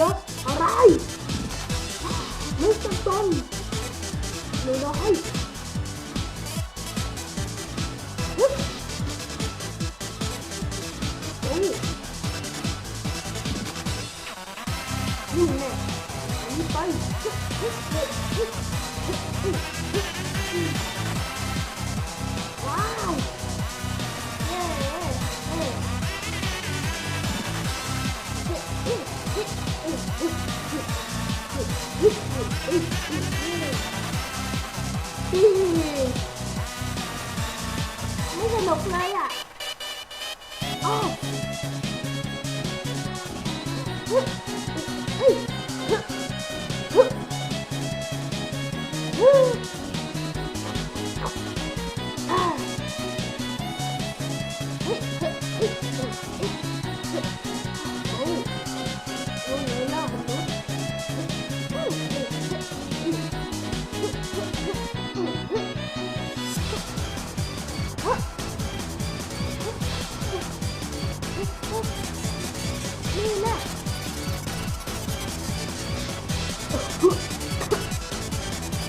ยอะอะไรลูกจังต้นหนูน้อยนี่แน่นี่ไป ไม่สนุกเลยอะโอ้ นี่แหละ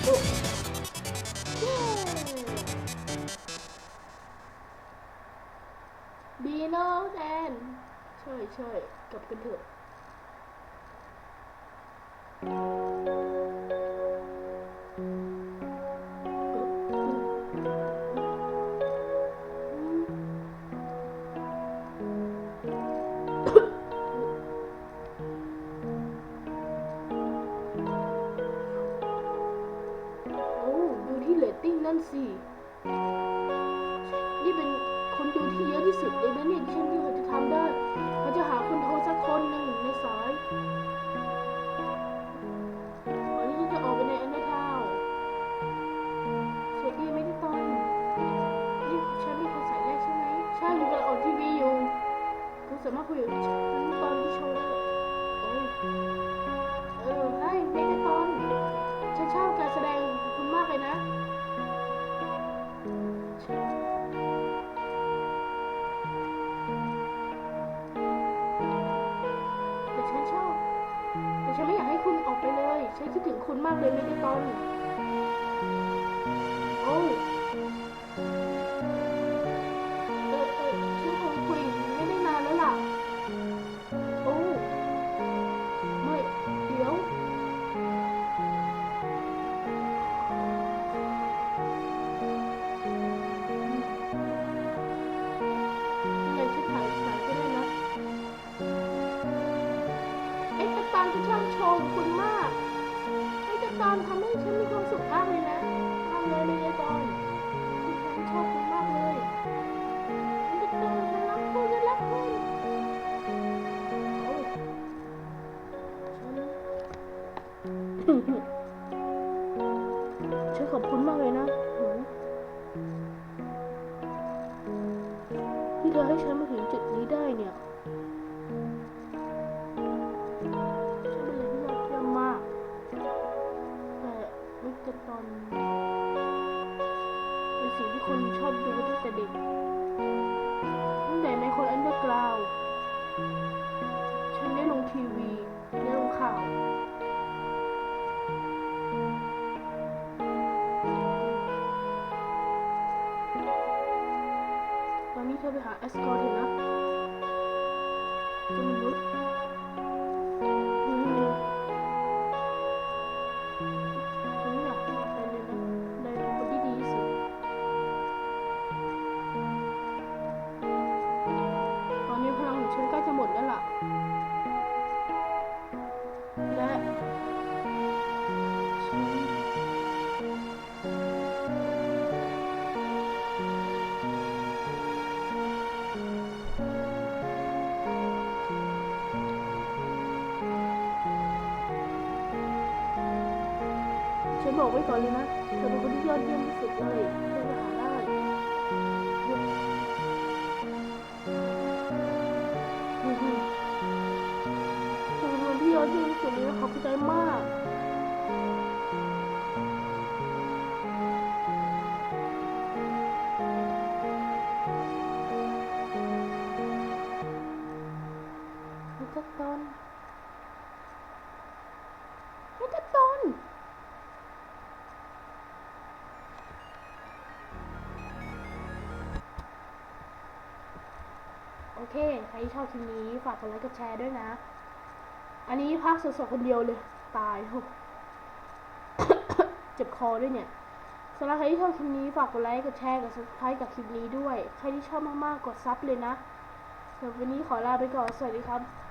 โอ้เย้ดีเนแดนใช่ใช่กลับกันเถอะ นั่นสินี่เป็นคนดูที่เยอะที่สุดเลยนะเนี่ยที่ฉันที่เขาจะทำได้เขาจะหาคนโทรสักคนหนึ่งในสายวันนี้ฉันจะออกไปในแอนเดอร์ทาวน์สวัสดีไม่ได้ตอนนี่ฉันเป็นคนสายแรกใช่ไหม ใช่อยู่กับออกทีวีอยู่คุณสามารถคุยกับฉันตอนที่โชว์ได้เลยโอ้เออให้ไม่ได้ตอนฉันชอบการแสดงคุณมากเลยนะ คิดถึงคุณมากเลยไม่ได้ตอนโอ้เออเออฉันคงคุยไม่ได้นานแล้วล่ะ โอ้ ไม่ เดี๋ยว ยังฉันถ่ายสายก็ได้นะ เอ๊ะแต่ตอนที่ช่างโชว์คุณมาก ตอนทำให้ฉันมีความสุขมากเลยนะทำเลยเลยไอ้ตอนฉันชอบคุณมากเลยไอ้แต่ตอนฉันรักคุณฉันรักคุณฉันขอบคุณมากเลยนะที่เธอให้ฉันมาถึงจุดนี้ได้เนี่ย วิกตอนเป็นสิ่งที่คนชอบดูตั้งแต่เด็กตั้งแต่ในคนอันเดอร์กราวฉันได้ลงทีวีได้ลงข่าวตอนนี้เธอไปหาแอสกอร์เถอะนะจะมนุษย์ ba bảo Chấm bổ đi cỏ liền á, thật chơi đi lý do riêng sự lời, thế là เคใครที่ชอบคลิปนี้ฝากกดไลค์กดแชร์ด้วยนะ อันนี้ภาคสดๆคนเดียวเลย ตายเจ็บคอด้วยเนี่ยสำหรับใครที่ชอบคลิปนี้ฝากกดไลค์กดแชร์กด subscribe กับคลิปนี้ด้วย ใครที่ชอบมากๆกดซับเลยนะสำหรับวันนี้ขอลาไปก่อนสวัสดีครับ